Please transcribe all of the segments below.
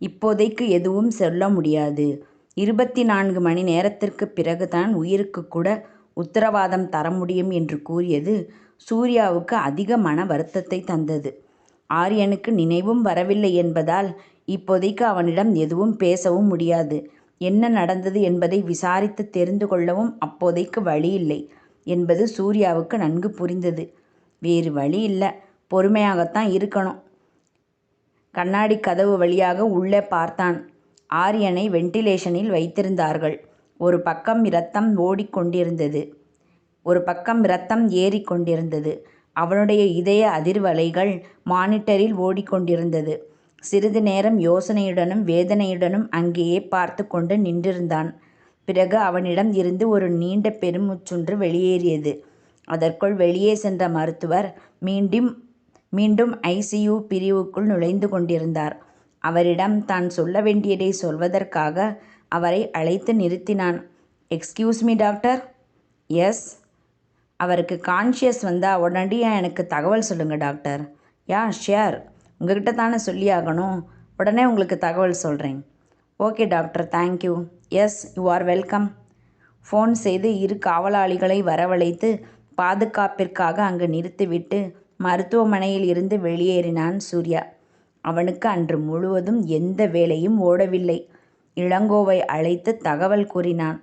இப்போதைக்கு எதுவும் சொல்ல முடியாது. இருபத்தி நான்கு மணி நேரத்திற்கு பிறகுதான் உயிருக்கு கூட உத்தரவாதம் தர முடியும் என்று கூறியது சூர்யாவுக்கு அதிக மன வருத்தத்தை தந்தது. ஆரியனுக்கு நினைவும் வரவில்லை என்பதால் இப்போதைக்கு அவனிடம் எதுவும் பேசவும் முடியாது. என்ன நடந்தது என்பதை விசாரித்து தெரிந்து கொள்ளவும் அப்போதைக்கு வழி இல்லை என்பது சூர்யாவுக்கு நன்கு புரிந்தது. வேறு வழி இல்லை பொறுமையாகத்தான் இருக்கணும். கண்ணாடி கதவு வழியாக உள்ளே பார்த்தான். ஆரியனை வெண்டிலேஷனில் வைத்திருந்தார்கள். ஒரு பக்கம் இரத்தம் ஓடிக்கொண்டிருந்தது ஒரு பக்கம் இரத்தம் ஏறிக்கொண்டிருந்தது அவனுடைய இதய அதிர்வலைகள் மானிட்டரில் ஓடிக்கொண்டிருந்தது சிறிது நேரம் யோசனையுடனும் வேதனையுடனும் அங்கேயே பார்த்து கொண்டு நின்றிருந்தான். பிறகு அவனிடம் இருந்து ஒரு நீண்ட பெருமூச்சொன்று வெளியேறியது. அதற்குள் வெளியே சென்ற மருத்துவர் மீண்டும் மீண்டும் ஐசியு பிரிவுக்குள் நுழைந்து கொண்டிருந்தார். அவரிடம் தான் சொல்ல வேண்டியதை சொல்வதற்காக அவரை அழைத்து நிறுத்தினான். எக்ஸ்கியூஸ் மீ டாக்டர் எஸ் அவருக்கு கான்ஷியஸ் வந்தால் உடனடியாக எனக்கு தகவல் சொல்லுங்கள் டாக்டர் யா ஷியர் உங்ககிட்ட தானே சொல்லி ஆகணும் உடனே உங்களுக்கு தகவல் சொல்கிறேன் okay doctor thank you yes you are welcome phone செய்து இரு காவலாளிகளை வரவழைத்து பாதுகாப்பிற்காக அங்கு நிறுத்திவிட்டு மருத்துவமனையில் இருந்து வெளியேறினான் சூர்யா. அவனுக்கு அன்று முழுவதும் எந்த வேலையும் ஓடவில்லை. இளங்கோவை அழைத்து தகவல் கூறினான்.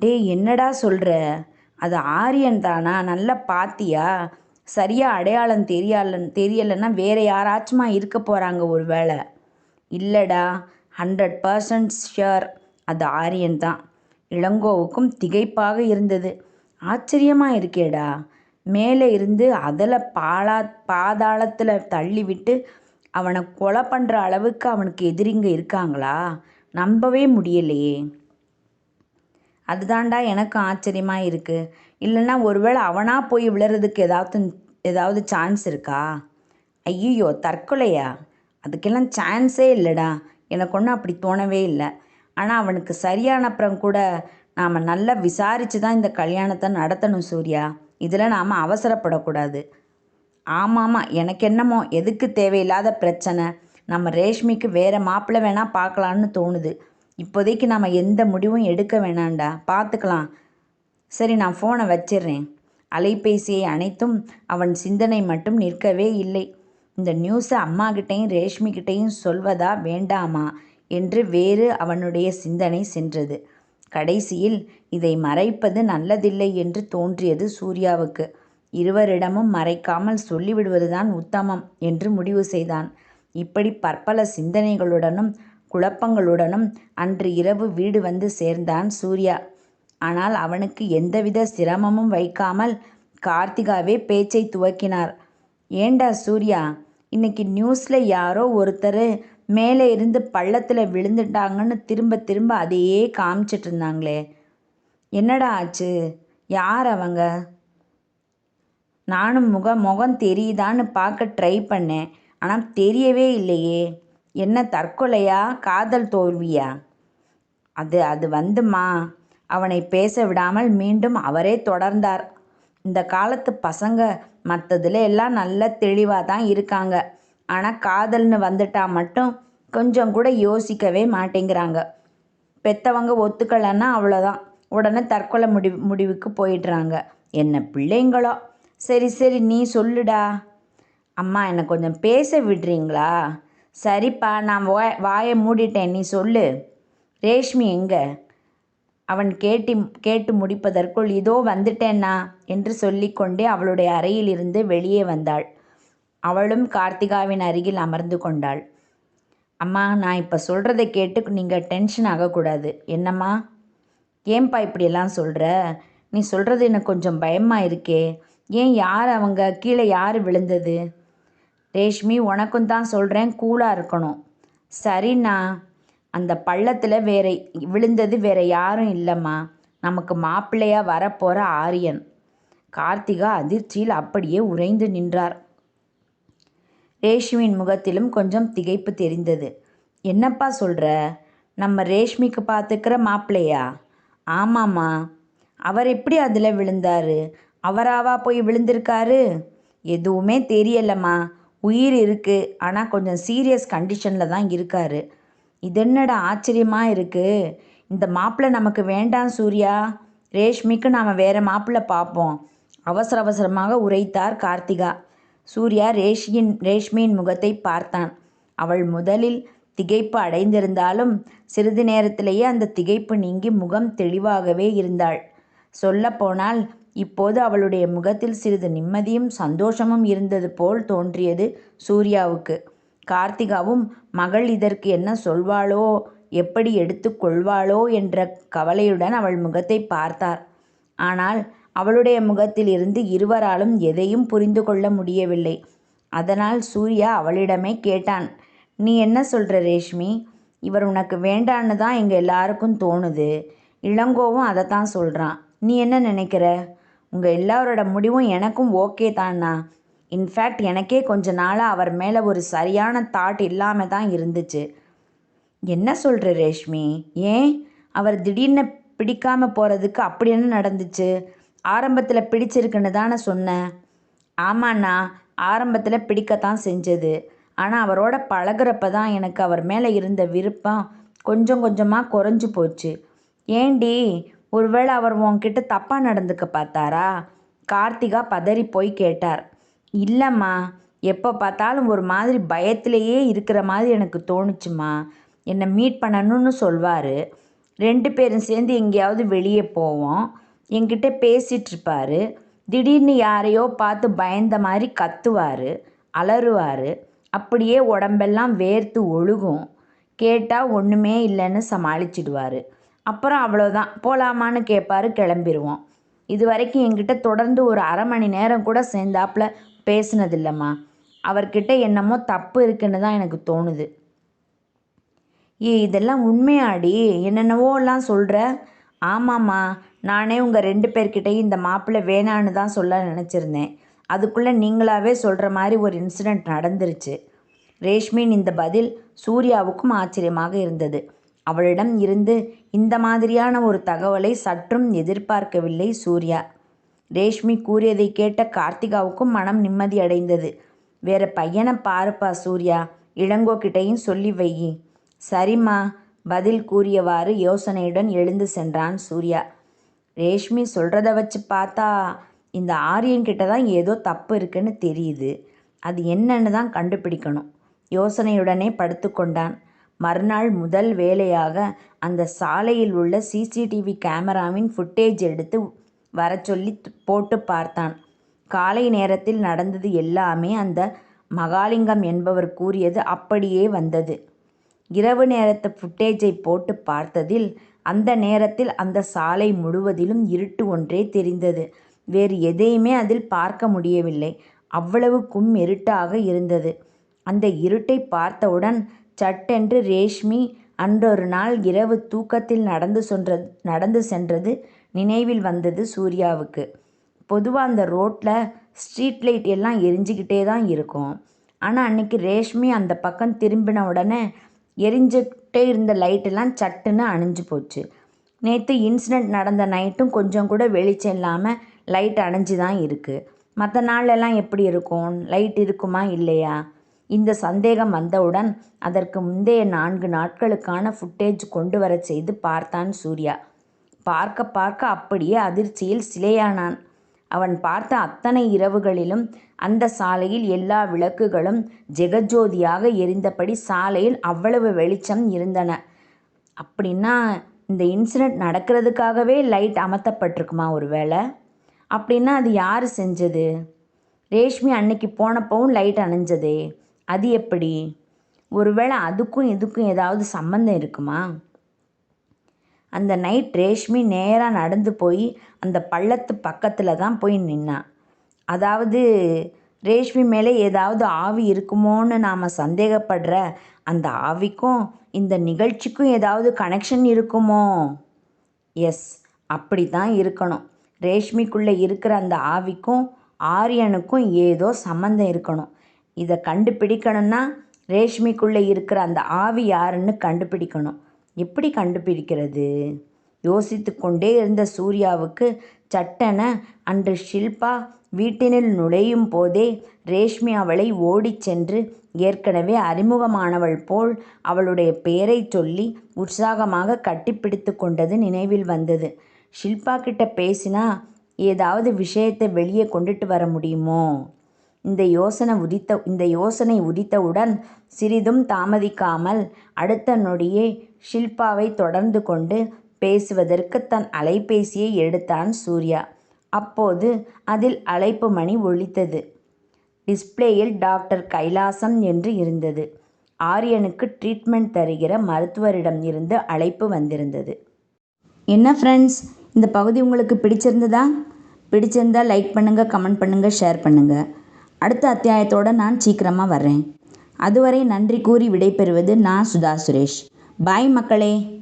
டே என்னடா சொல்கிற அது ஆரியன் தானா? நல்லா பாத்தியா? சரியாக அடையாளம் தெரியல தெரியலைன்னா வேற யாராச்சுமா இருக்க போகிறாங்க ஒரு வேளை இல்லைடா ஹண்ட்ரட் பர்சன்ட் ஷியர் அது ஆரியன் தான். இளங்கோவுக்கும் திகைப்பாக இருந்தது. ஆச்சரியமாக இருக்கேடா. மேலே இருந்து அதில் பாலா பாதாளத்தில் தள்ளிவிட்டு அவனை கொலை பண்ணுற அளவுக்கு அவனுக்கு எதிரிங்க இருக்காங்களா? நம்பவே முடியலையே. அதுதான்டா எனக்கும் ஆச்சரியமாக இருக்குது இல்லைன்னா ஒருவேளை அவனாக போய் விழுறதுக்கு ஏதாவது ஏதாவது சான்ஸ் இருக்கா? ஐயோ தற்கொலையா? அதுக்கெல்லாம் சான்ஸே இல்லைடா. எனக்கு ஒன்றும் அப்படி தோணவே இல்லை. ஆனால் அவனுக்கு சரியான அப்புறம் கூட நாம் நல்லா விசாரித்து தான் இந்த கல்யாணத்தை நடத்தணும் சூர்யா. இதில் நாம் அவசரப்படக்கூடாது. ஆமாம்மா எனக்கு என்னமோ எதுக்கு தேவையில்லாத பிரச்சனை? நம்ம ரேஷ்மிக்கு வேறு மாப்பிள்ளை வேணால் பார்க்கலான்னு தோணுது. இப்போதைக்கு நாம் எந்த முடிவும் எடுக்க வேணாண்டா? பார்த்துக்கலாம் சரி நான் ஃபோனை வச்சிடுறேன் அலைபேசியை அனைத்தும் அவன் சிந்தனை மட்டும் நிற்கவே இல்லை. இந்த நியூஸை அம்மாக்கிட்டையும் ரேஷ்மிக்கிட்டையும் சொல்வதா வேண்டாமா? என்று வேறு அவனுடைய சிந்தனை சென்றது. கடைசியில் இதை மறைப்பது நல்லதில்லை என்று தோன்றியது சூர்யாவுக்கு. இருவரிடமும் மறைக்காமல் சொல்லிவிடுவதுதான் உத்தமம் என்று முடிவு செய்தான். இப்படி பற்பல சிந்தனைகளுடனும் குழப்பங்களுடனும் அன்று இரவு வீடு வந்து சேர்ந்தான் சூர்யா. ஆனால் அவனுக்கு எந்தவித சிரமமும் வைக்காமல் கார்த்திகாவே பேச்சை துவக்கினார். ஏண்டா சூர்யா இன்னைக்கு நியூஸில் யாரோ ஒருத்தர் மேலே இருந்து பள்ளத்தில் விழுந்துட்டாங்கன்னு திரும்ப திரும்ப அதையே காமிச்சிட்டு இருந்தாங்களே என்னடா ஆச்சு? யார் அவங்க? நானும் முக முகம் தெரியுதான்னு பார்க்க ட்ரை பண்ணேன். ஆனால் தெரியவே இல்லையே. என்ன தற்கொலையா? காதல் தோல்வியா? அது அது வந்துமா? அவனை பேச விடாமல் மீண்டும் அவரே தொடர்ந்தார். இந்த காலத்து பசங்க மற்றதுல எல்லாம் நல்ல தெளிவாக தான் இருக்காங்க. ஆனால் காதல்னு வந்துட்டால் மட்டும் கொஞ்சம் கூட யோசிக்கவே மாட்டேங்கிறாங்க. பெற்றவங்க ஒத்துக்கலைன்னா அவ்வளோதான் உடனே தற்கொலை முடிவு முடிவுக்கு போயிடுறாங்க. என்ன பிள்ளைங்களோ. சரி சரி நீ சொல்லுடா. அம்மா என்னை கொஞ்சம் பேச விடுறீங்களா? சரிப்பா நான் வாய வாயை மூடிட்டேன். நீ சொல்லு. ரேஷ்மி எங்கே? அவன் கேட்டி கேட்டு முடிப்பதற்குள் இதோ வந்துட்டேன்னா என்று சொல்லிக்கொண்டே அவளுடைய அறையிலிருந்து வெளியே வந்தாள். அவளும் கார்த்திகாவின் அருகில் அமர்ந்து கொண்டாள். அம்மா நான் இப்போ சொல்கிறத கேட்டு நீங்கள் டென்ஷன் ஆகக்கூடாது. என்னம்மா? ஏன்பா இப்படியெல்லாம் சொல்கிற நீ சொல்கிறது எனக்கு கொஞ்சம் பயமாக இருக்கே. ஏன் யார் அவங்க? கீழே யார் விழுந்தது? ரேஷ்மி உனக்கும் தான் சொல்கிறேன் கூலாக இருக்கணும். சரிண்ணா. அந்த பள்ளத்தில் வேற விழுந்தது வேற யாரும் இல்லைம்மா. நமக்கு மாப்பிள்ளையா வரப்போகிற ஆரியன். கார்த்திகா அதிர்ச்சியில் அப்படியே உறைந்து நின்றார். ரேஷ்மியின் முகத்திலும் கொஞ்சம் திகைப்பு தெரிந்தது. என்னப்பா சொல்கிற நம்ம ரேஷ்மிக்கு பார்த்துக்கிற மாப்பிள்ளையா? ஆமாம்மா. அவர் எப்படி அதில் விழுந்தாரு? அவராவா போய் விழுந்திருக்காரு? எதுவுமே தெரியலம்மா. உயிர் இருக்குது ஆனால் கொஞ்சம் சீரியஸ் கண்டிஷனில் தான் இருக்காரு. இது என்னடா ஆச்சரியமாக இருக்குது இந்த மாப்பிள்ளை நமக்கு வேண்டாம் சூர்யா. ரேஷ்மிக்கு நாம் வேறு மாப்பிள்ளை பார்ப்போம் அவசர அவசரமாக உரைத்தார் கார்த்திகா. சூர்யா ரேஷியின் ரேஷ்மியின் முகத்தை பார்த்தான். அவள் முதலில் திகைப்பு அடைந்திருந்தாலும் சிறிது நேரத்திலேயே அந்த திகைப்பு நீங்கி முகம் தெளிவாகவே இருந்தாள். சொல்லப்போனால் இப்போது அவளுடைய முகத்தில் சிறிது நிம்மதியும் சந்தோஷமும் இருந்தது போல் தோன்றியது சூர்யாவுக்கு. கார்த்திகாவும் மகள் இதற்கு என்ன சொல்வாளோ எப்படி எடுத்துக்கொள்வாளோ என்ற கவலையுடன் அவள் முகத்தை பார்த்தார். ஆனால் அவளுடைய முகத்தில் இருந்து இருவராலும் எதையும் புரிந்து கொள்ள முடியவில்லை. அதனால் சூர்யா அவளிடமே கேட்டான் நீ என்ன சொல்கிற ரேஷ்மி? இவர் உனக்கு வேண்டான்னு தான் எங்கள் எல்லாருக்கும் தோணுது. இளங்கோவும் அதை தான் சொல்கிறான் நீ என்ன நினைக்கிற? உங்கள் எல்லாரோட முடிவும் எனக்கும் ஓகே தான்ண்ணா இன்ஃபேக்ட் எனக்கே கொஞ்ச நாளாக அவர் மேலே ஒரு சரியான தாட் இல்லாமல் தான் இருந்துச்சு. என்ன சொல்கிற ரேஷ்மி? ஏன்? அவர் திடீர்னு பிடிக்காமல் போகிறதுக்கு அப்படி என்ன நடந்துச்சு? ஆரம்பத்தில் பிடிச்சிருக்குன்னு தானே சொன்னேன் ஆமாண்ணா ஆரம்பத்தில் பிடிக்கத்தான் செஞ்சது. ஆனால் அவரோட பழகுறப்ப தான் எனக்கு அவர் மேலே இருந்த விருப்பம் கொஞ்சம் கொஞ்சமாக குறைஞ்சி போச்சு. ஏண்டி? ஒருவேளை அவர் உன்கிட்ட தப்பாக நடந்துக்க பார்த்தாரா? கார்த்திகா பதறி போய் கேட்டார். இல்லைம்மா எப்போ பார்த்தாலும் ஒரு மாதிரி பயத்திலேயே இருக்கிற மாதிரி எனக்கு தோணுச்சுமா என்னை மீட் பண்ணணும்னு சொல்வார். ரெண்டு பேரும் சேர்ந்து எங்கேயாவது வெளியே போவோம். என்கிட்ட பேசிகிட்ருப்பார் திடீர்னு யாரையோ பார்த்து பயந்த மாதிரி கத்துவார் அலறுவார். அப்படியே உடம்பெல்லாம் வேர்த்து ஒழுகும். கேட்டால் ஒன்றுமே இல்லைன்னு சமாளிச்சிடுவார். அப்புறம் அவ்வளோதான் போகலாமான்னு கேட்பாரு கிளம்பிடுவோம் இது வரைக்கும் என்கிட்ட தொடர்ந்து ஒரு அரை மணி நேரம் கூட சேர்ந்தாப்புல பேசுனதில்லம்மா. அவர்கிட்ட என்னமோ தப்பு இருக்குன்னு தான் எனக்கு தோணுது. ஏ இதெல்லாம் உண்மையாடி? என்னென்னவோலாம் சொல்கிற ஆமாம்மா. நானே உங்கள் ரெண்டு பேர்கிட்டையும் இந்த மாப்பிள்ளை வேணான்னு தான் சொல்ல நினச்சிருந்தேன். அதுக்குள்ளே நீங்களாவே சொல்கிற மாதிரி ஒரு இன்சிடெண்ட் நடந்துருச்சு. ரேஷ்மின் இந்த பதில் சூர்யாவுக்கும் ஆச்சரியமாக இருந்தது. அவளிடம் இருந்து இந்த மாதிரியான ஒரு தகவலை சற்றும் எதிர்பார்க்கவில்லை சூர்யா. ரேஷ்மி கூறியதை கேட்ட கார்த்திகாவுக்கும் மனம் நிம்மதி அடைந்தது. வேற பையனை பாருப்பா சூர்யா இளங்கோ கிட்டையும் சொல்லி வையி. சரிம்மா பதில் கூறியவாறு யோசனையுடன் எழுந்து சென்றான் சூர்யா. ரேஷ்மி சொல்கிறத வச்சு பார்த்தா இந்த ஆரியன் கிட்ட தான் ஏதோ தப்பு இருக்குன்னு தெரியுது. அது என்னன்னு தான் கண்டுபிடிக்கணும். யோசனையுடனே படுத்துக்கொண்டான் மறுநாள் முதல் வேலையாக அந்த சாலையில் உள்ள சிசிடிவி கேமராவின் ஃபுட்டேஜ் எடுத்து வர சொல்லி போட்டு பார்த்தான். காலை நேரத்தில் நடந்தது எல்லாமே அந்த மகாலிங்கம் என்பவர் கூறியது அப்படியே வந்தது. இரவு நேரத்து ஃபுட்டேஜை போட்டு பார்த்ததில் அந்த நேரத்தில் அந்த சாலை முழுவதிலும் இருட்டு ஒன்றே தெரிந்தது. வேறு எதையுமே அதில் பார்க்க முடியவில்லை. அவ்வளவு கும் இருட்டாக இருந்தது. அந்த இருட்டை பார்த்தவுடன் சட்டென்று ரேஷ்மி அன்றொரு நாள் இரவு தூக்கத்தில் நடந்து சென்றது நடந்து சென்றது நினைவில் வந்தது சூர்யாவுக்கு. பொதுவாக அந்த ரோட்டில் ஸ்ட்ரீட் லைட் எல்லாம் எரிஞ்சுக்கிட்டே தான் இருக்கும். ஆனால் அன்னைக்கு ரேஷ்மி அந்த பக்கம் திரும்பின உடனே எரிஞ்சுக்கிட்டே இருந்த லைட்டெல்லாம் சட்டுன்னு அணிஞ்சு போச்சு. நேற்று இன்சிடெண்ட் நடந்த நைட்டும் கொஞ்சம் கூட வெளிச்சம் இல்லாமல் லைட் அணைஞ்சு தான் இருக்குது மற்ற நாளெல்லாம் எப்படி இருக்கும்? லைட் இருக்குமா? இல்லையா? இந்த சந்தேகம் வந்தவுடன் அதற்கு முந்தைய நான்கு நாட்களுக்கான ஃபுட்டேஜ் கொண்டு வர செய்து பார்த்தான் சூர்யா. பார்க்க பார்க்க அப்படியே அதிர்ச்சியில் சிலையானான். அவன் பார்த்த அத்தனை இரவுகளிலும் அந்த சாலையில் எல்லா விளக்குகளும் ஜெகஜோதியாக எரிந்தபடி சாலையில் அவ்வளவு வெளிச்சம் இருந்தன. அப்படின்னா இந்த இன்சிடெண்ட் நடக்கிறதுக்காகவே லைட் அமர்த்தப்பட்டிருக்குமா ஒரு வேளை அப்படின்னா அது யார் செஞ்சது? ரேஷ்மி அன்னைக்கு போனப்பவும் லைட் அணைஞ்சதே. அது எப்படி? ஒருவேளை அதுக்கும் இதுக்கும் ஏதாவது சம்மந்தம் இருக்குமா? அந்த நைட் ரேஷ்மி நேராக நடந்து போய் அந்த பள்ளத்து பக்கத்தில் தான் போய் நின்னான் அதாவது ரேஷ்மி மேலே ஏதாவது ஆவி இருக்குமோன்னு நாம் சந்தேகப்படுற அந்த ஆவிக்கும் இந்த நிகழ்ச்சிக்கும் ஏதாவது கனெக்ஷன் இருக்குமோ? எஸ் அப்படி தான் இருக்கணும். ரேஷ்மிக்குள்ளே இருக்கிற அந்த ஆவிக்கும் ஆரியனுக்கும் ஏதோ சம்மந்தம் இருக்கணும். இதை கண்டுபிடிக்கணும்னா ரேஷ்மிக்குள்ளே இருக்கிற அந்த ஆவி யாருன்னு கண்டுபிடிக்கணும். எப்படி கண்டுபிடிக்கிறது? யோசித்து கொண்டே இருந்த சூர்யாவுக்கு சட்டென அன்று ஷில்பா வீட்டினில் நுழையும் போதே ரேஷ்மி அவளை ஓடிச் சென்று ஏற்கனவே அறிமுகமானவள் போல் அவளுடைய பெயரைச் சொல்லி உற்சாகமாக கட்டிப்பிடித்து கொண்டது நினைவில் வந்தது. ஷில்பா கிட்ட பேசினா ஏதாவது விஷயத்தை வெளியே கொண்டுட்டு வர முடியுமோ? இந்த யோசனை உதித்த இந்த யோசனை உதித்தவுடன் சிறிதும் தாமதிக்காமல் அடுத்த நொடியே ஷில்பாவை தொடர்ந்து கொண்டு பேசுவதற்கு தன் அலைபேசியை எடுத்தான் சூர்யா. அப்போது அதில் அழைப்பு மணி ஒழித்தது டிஸ்ப்ளேயில் டாக்டர் கைலாசம் என்று இருந்தது. ஆரியனுக்கு ட்ரீட்மெண்ட் தருகிற மருத்துவரிடம் இருந்து அழைப்பு வந்திருந்தது. என்ன ஃப்ரெண்ட்ஸ் இந்த பகுதி உங்களுக்கு பிடிச்சிருந்ததா? பிடிச்சிருந்தா லைக் பண்ணுங்கள் கமெண்ட் பண்ணுங்கள் ஷேர் பண்ணுங்கள் அடுத்த அத்தியாயத்தோடு நான் சீக்கிரமாக வர்றேன். அதுவரை நன்றி கூறி விடைபெறுவது நான் சுதா சுரேஷ். பாய் மக்களே.